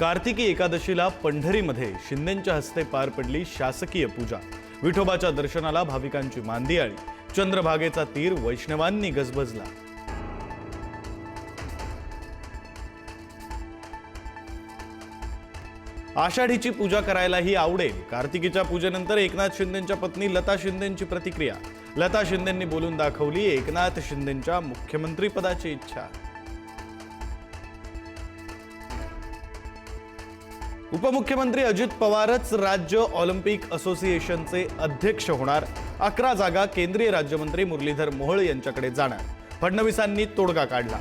कार्तिकी एकादशीला पंढरीमध्ये शिंदेंच्या हस्ते पार पडली शासकीय पूजा. विठोबाच्या दर्शनाला भाविकांची मांदियाळी. चंद्रभागेचा तीर वैष्णवांनी गजबजला. आषाढीची पूजा करायलाही आवडेल. कार्तिकीच्या पूजेनंतर एकनाथ शिंदेंच्या पत्नी लता शिंदेंची प्रतिक्रिया. लता शिंदेंनी बोलून दाखवली एकनाथ शिंदेंच्या मुख्यमंत्रीपदाची इच्छा. उपमुख्यमंत्री अजित पवारच राज्य ऑलिम्पिक असोसिएशनचे अध्यक्ष होणार. अकरा जागा केंद्रीय राज्यमंत्री मुरलीधर मोहोळ यांच्याकडे जाणार. फडणवीसांनी तोडगा काढला.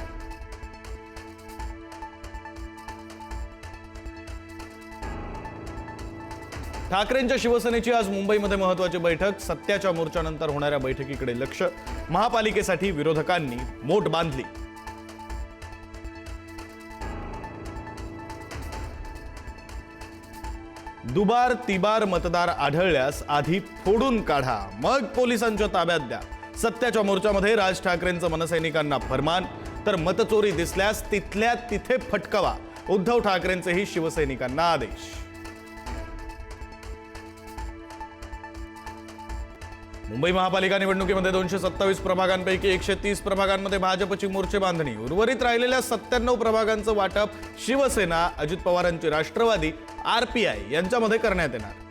ठाकरेंच्या शिवसेनेची आज मुंबईमध्ये महत्वाची बैठक. सत्याच्या मोर्चानंतर होणाऱ्या बैठकीकडे लक्ष. महापालिकेसाठी विरोधकांनी मोठ बांधली. दुबार तिबार मतदार आढळल्यास आधी फोडून काढा. मग पोलिसांच्या ताब्यात द्या. सत्याच्या मोर्चामध्ये राज ठाकरेंचं मनसैनिकांना फरमान. तर मतचोरी दिसल्यास तिथल्या तिथे फटकवा. उद्धव ठाकरेंचेही शिवसैनिकांना आदेश. मुंबई महापालिका निवडणुकीमध्ये दोनशे सत्तावीस प्रभागांपैकी एकशे तीस प्रभागांमध्ये भाजपची मोर्चे बांधणी. उर्वरित राहिलेल्या सत्त्याण्णव प्रभागांचं वाटप शिवसेना अजित पवारांची राष्ट्रवादी आरपीआय यांच्यामध्ये करण्यात येणार.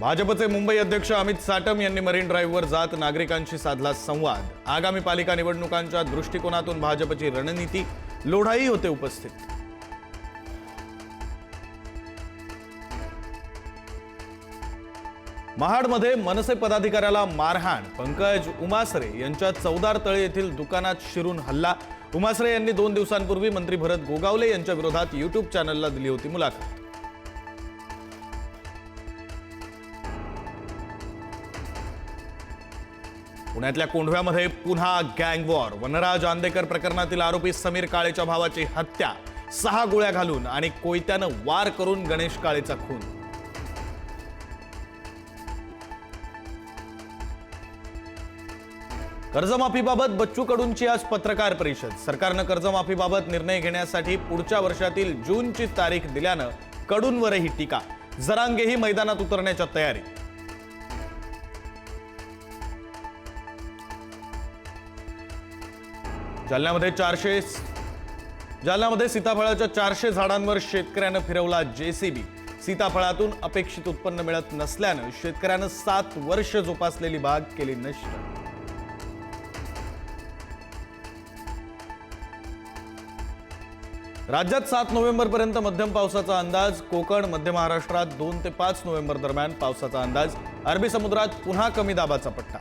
भाजपचे मुंबई अध्यक्ष अमित साटम यांनी मरीन ड्राईव्हवर जात नागरिकांशी साधला संवाद. आगामी पालिका निवडणुकांच्या दृष्टिकोनातून भाजपची रणनीती लोढाई होते उपस्थित. महाडमध्ये मनसे पदाधिकाऱ्याला मारहाण. पंकज उमासरे यांच्या चौदार तळे येथील दुकानात शिरून हल्ला. उमासरे यांनी दोन दिवसांपूर्वी मंत्री भरत गोगावले यांच्या विरोधात युट्यूब चॅनलला दिली होती मुलाखत. पुण्यातल्या कोंढव्यामध्ये पुन्हा गँग वॉर. वनराज आंदेकर प्रकरणातील आरोपी समीर काळेच्या भावाची हत्या. सहा गोळ्या घालून आणि कोयत्यानं वार करून गणेश काळेचा खून. कर्जमाफीबाबत बच्चू कडूंची आज पत्रकार परिषद. सरकारनं कर्जमाफीबाबत निर्णय घेण्यासाठी पुढच्या वर्षातील जूनची तारीख दिल्यानं कडूंवरही टीका. जरांगेही मैदानात उतरण्याच्या तयारी. जालन्यामध्ये चारशे जालन्यामध्ये सीताफळाच्या चारशे झाडांवर शेतकऱ्यानं फिरवला जेसीबी. सीताफळातून अपेक्षित उत्पन्न मिळत नसल्यानं शेतकऱ्यानं सात वर्ष जोपासलेली बाग केली नष्ट. राज्यात सात नोव्हेंबरपर्यंत मध्यम पावसाचा अंदाज कोकण मध्य महाराष्ट्रात दोन ते पाच नोव्हेंबर दरम्यान पावसाचा अंदाज अरबी समुद्रात पुन्हा कमी दाबाचा पट्टा.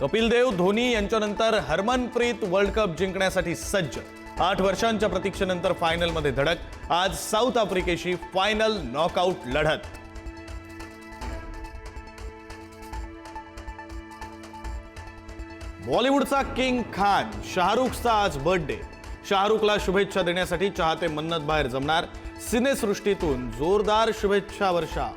कपिल देव धोनी यांच्यानंतर हरमनप्रीत वर्ल्ड कप जिंकण्यासाठी सज्ज. आठ वर्षांच्या प्रतीक्षेनंतर फायनलमध्ये धडक. आज साऊथ आफ्रिकेशी फायनल नॉकआउट लढत. बॉलिवूडचा किंग खान शाहरुखचा आज बर्थडे. शाहरुखला शुभेच्छा देण्यासाठी चाहते मन्नत बाहेर जमणार. सिनेसृष्टीतून जोरदार शुभेच्छा वर्षा.